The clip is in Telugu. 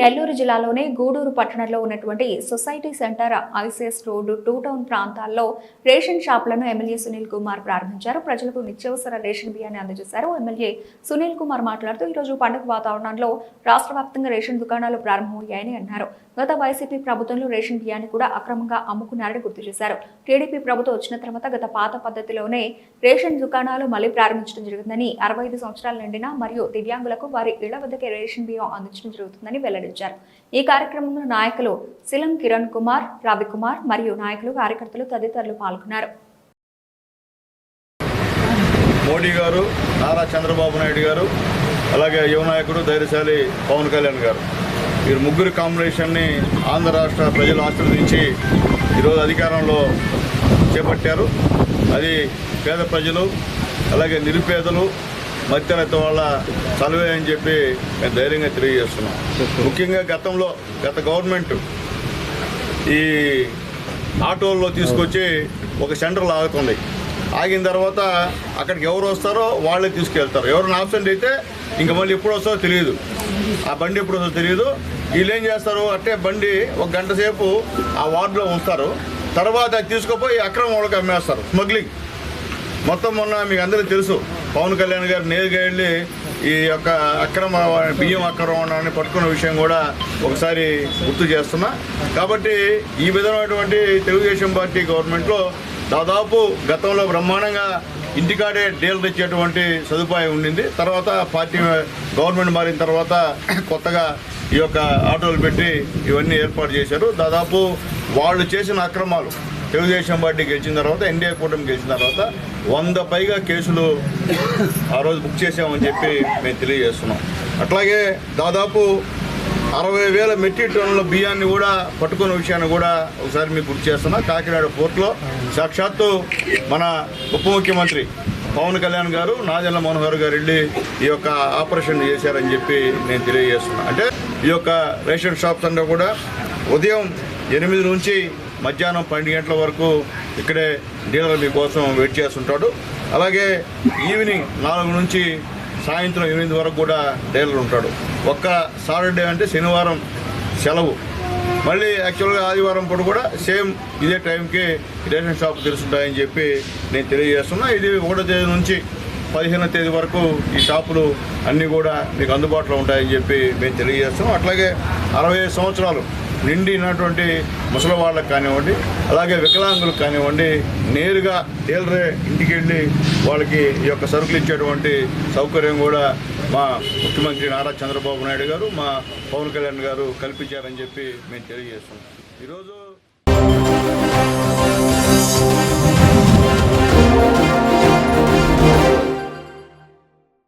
నెల్లూరు జిల్లాలోని గూడూరు పట్టణంలో ఉన్నటువంటి society centre ICS road two town ప్రాంతాల్లో రేషన్ షాపులను ఎమ్మెల్యే సునీల్ కుమార్ ప్రారంభించారు. ప్రజలకు నిత్యావసర రేషన్ బియ్యాన్ని అందజేశారు. ఎమ్మెల్యే సునీల్ కుమార్ మాట్లాడుతూ ఈరోజు పండుగ వాతావరణంలో రాష్ట్ర వ్యాప్తంగా రేషన్ దుకాణాలు ప్రారంభమయ్యాయని అన్నారు. గత వైసీపీ ప్రభుత్వంలో రేషన్ బియ్యాన్ని కూడా అక్రమంగా అమ్ముకున్నారని గుర్తు చేశారు. టీడీపీ ప్రభుత్వం వచ్చిన తర్వాత గత పాత పద్ధతిలోనే రేషన్ దుకాణాలు మళ్ళీ ప్రారంభించడం జరిగిందని అరవై ఐదు సంవత్సరాలు నిండిన మరియు దివ్యాంగులకు వారి ఇళ్ళ వద్దకే రేషన్ బియ్యం అందించడం జరుగుతుందని వెల్లడించారు ఈ కార్యక్రమంలో నాయకులు సిలం కిరణ్ కుమార్ రవికుమార్ మరియు నాయకులు కార్యకర్తలు తదితరులు పాల్గొన్నారు. మోడీ గారు నారా చంద్రబాబు నాయుడు గారు అలాగే యువ నాయకుడు ధైర్యశాలి పవన్ కళ్యాణ్ గారు. వీరు ముగ్గురు కాంబినేషన్ని ఆంధ్ర రాష్ట్ర ప్రజలు ఆశీర్వదించి ఈరోజు అధికారంలో చేపట్టారు. అది పేద ప్రజలు అలాగే నిరుపేదలు మధ్యతరగతి వాళ్ళ చలవే అని చెప్పి మేము ధైర్యంగా తెలియజేస్తున్నాం. ముఖ్యంగా గతంలో గత గవర్నమెంట్ ఈ ఆటోల్లో తీసుకొచ్చి ఒక సెంటర్లో ఆగుతుంది. ఆగిన తర్వాత అక్కడికి ఎవరు వస్తారో వాళ్ళే తీసుకెళ్తారు. ఎవరైనా ఆబ్సెంట్ అయితే ఇంకా మళ్ళీ ఎప్పుడు వస్తారో తెలియదు. ఆ బండి ఎప్పుడు వస్తుందో తెలియదు. వీళ్ళు ఏం చేస్తారు అంటే బండి ఒక గంట సేపు ఆ వార్డులో ఉంచుతారు. తర్వాత అది తీసుకుపోయి అక్రమ వాళ్ళకి అమ్మేస్తారు. స్మగ్లింగ్. మొత్తం మొన్న మీకు అందరికీ తెలుసు. పవన్ కళ్యాణ్ గారు నేరుగా వెళ్ళి ఈ యొక్క అక్రమ బియ్యం అక్రమాన్ని పట్టుకున్న విషయం కూడా ఒకసారి గుర్తు చేస్తున్నా. కాబట్టి ఈ విధమైనటువంటి తెలుగుదేశం పార్టీ గవర్నమెంట్లో దాదాపు గతంలో బ్రహ్మాండంగా ఇంటికాడే డీలర్ ఇచ్చేటువంటి సదుపాయం ఉండింది. తర్వాత పార్టీ గవర్నమెంట్ మారిన తర్వాత కొత్తగా ఈ యొక్క ఆటోలు పెట్టి ఇవన్నీ ఏర్పాటు చేశారు. దాదాపు వాళ్ళు చేసిన అక్రమాలు తెలుగుదేశం పార్టీ గెలిచిన తర్వాత ఎన్డీఏ కూటమి గెలిచిన తర్వాత వంద పైగా కేసులు ఆ రోజు బుక్ చేసామని చెప్పి మేము తెలియజేస్తున్నాం. అట్లాగే దాదాపు అరవై వేల మెట్రిక్ టన్నుల బియ్యాన్ని కూడా పట్టుకున్న విషయాన్ని కూడా ఒకసారి మీకు గుర్తు చేస్తున్నా. కాకినాడ పోర్టులో సాక్షాత్తు మన ఉప ముఖ్యమంత్రి పవన్ కళ్యాణ్ గారు నాదెల్ల మనోహర్ గారు వెళ్ళి ఈ యొక్క ఆపరేషన్ చేశారని చెప్పి నేను తెలియజేస్తున్నాను అంటే ఈ యొక్క రేషన్ షాప్స్ అంతా కూడా ఉదయం ఎనిమిది నుంచి మధ్యాహ్నం పన్నెండు గంటల వరకు ఇక్కడే డీలర్ మీకోసం వెయిట్ చేస్తుంటాడు. అలాగే ఈవినింగ్ నాలుగు నుంచి సాయంత్రం ఎనిమిది వరకు కూడా డీలర్ ఉంటాడు. ఒక్క సాటర్డే అంటే శనివారం సెలవు. మళ్ళీ యాక్చువల్గా ఆదివారం పూట కూడా సేమ్ ఇదే టైంకి రేషన్ షాప్ తెలుసుంటాయని చెప్పి నేను తెలియజేస్తున్నా. ఇది ఒకటో తేదీ నుంచి పదిహేనో తేదీ వరకు ఈ షాపులు అన్నీ కూడా మీకు అందుబాటులో ఉంటాయని చెప్పి మేము తెలియజేస్తున్నాం. అట్లాగే అరవై సంవత్సరాలు నిండినటువంటి ముసలి వాళ్ళకి కానివ్వండి అలాగే వికలాంగులకు కానివ్వండి నేరుగా డీలరే ఇంటికి వెళ్ళి వాళ్ళకి ఈ యొక్క సరుకులు ఇచ్చేటువంటి సౌకర్యం కూడా మా ముఖ్యమంత్రి నారా చంద్రబాబు నాయుడు గారు మా పవన్ కళ్యాణ్ గారు కల్పించారని చెప్పి మేము తెలియజేస్తున్నాం. ఈరోజు